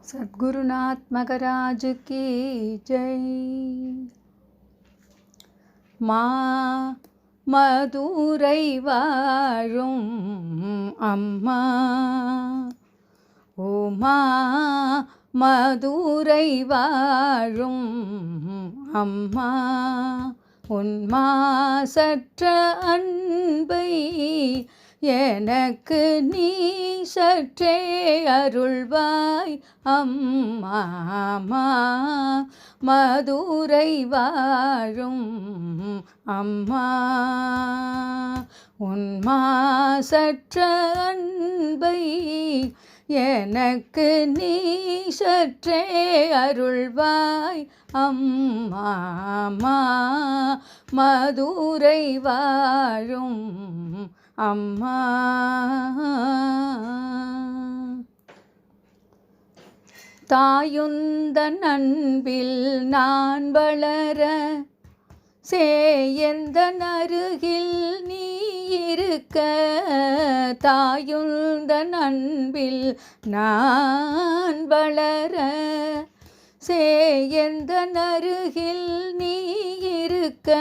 சத்குருநாத் மகராஜு கி ஜெய். மா மதுரை வாழும் அம்மா. ஓமா மதுரை வாழும் அம்மா. உன்மா சற்ற அன்பை எனக்கு நீ சற்றே அருள்வாய் அம்மாமா மதுரை வாழும் அம்மா. உன்மா சற்ற அன்பை எனக்கு நீ சற்றே அருள்வாய் அம்மாமா மதுரை வாழும் அம்மா. தாயுந்த நண்பில் நான் வளர சேயந்த நருகில் நீ இருக்க. தாயுந்த நண்பில் நான் வளர சேயந்த நருகில் நீ இருக்க.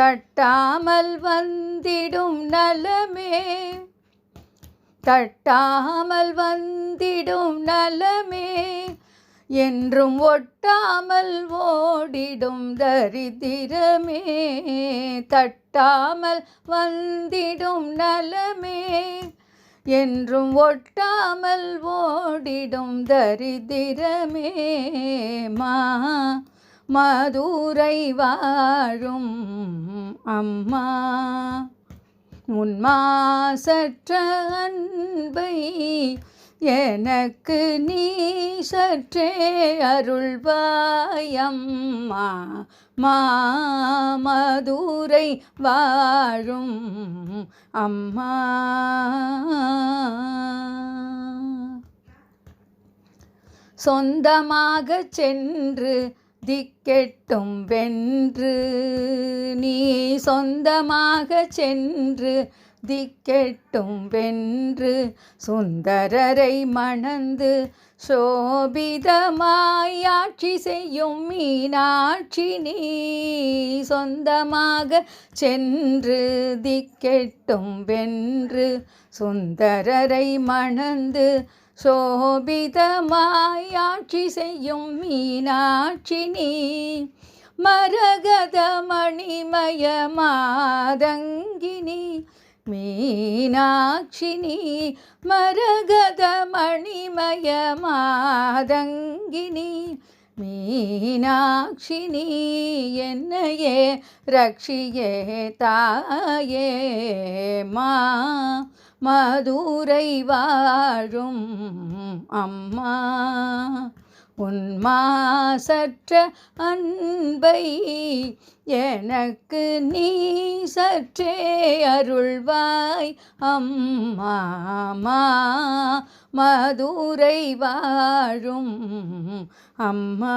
தட்டாமல் வந்திடும் நலமே. தட்டாமல் வந்திடும் நலமே. என்றும் ஒட்டாமல் ஓடிடும் தரித்திரமே. தட்டாமல் வந்திடும் நலமே. என்றும் ஒட்டாமல் ஓடிடும் தரித்திரமே. மா மதுரை வாழும் அம்மா உன்மா சற்ற அன்பை எனக்கு நீ சற்றே அருள்வாயம்மா மாமதுரை வாழும் அம்மா. சொந்தமாக சென்று திக்கெட்டும் வென்று நீ சொந்தமாக சென்று திக்கெட்டும் வென்று சுந்தரரை மணந்து சோபிதமாய் ஆட்சி செய்யும் மீனாட்சி நீ சொந்தமாக சென்று திக்கெட்டும் வென்று சுந்தரரை மணந்து சோபிதமாயாட்சி செய்யும் மீனாட்சி நீ மரகத மணிமய மாதங்கினி மீனாட்சினி மரகத மணிமய மாதங்கினி மீனாட்சினி என்னையே ரக்ஷியே தாயே மா மதுரை வாழும் அம்மா உன்மா சற்ற அன்பை எனக்கு நீ சற்றே அருள்வாய் அம்மாமா மதுரை வாழும் அம்மா.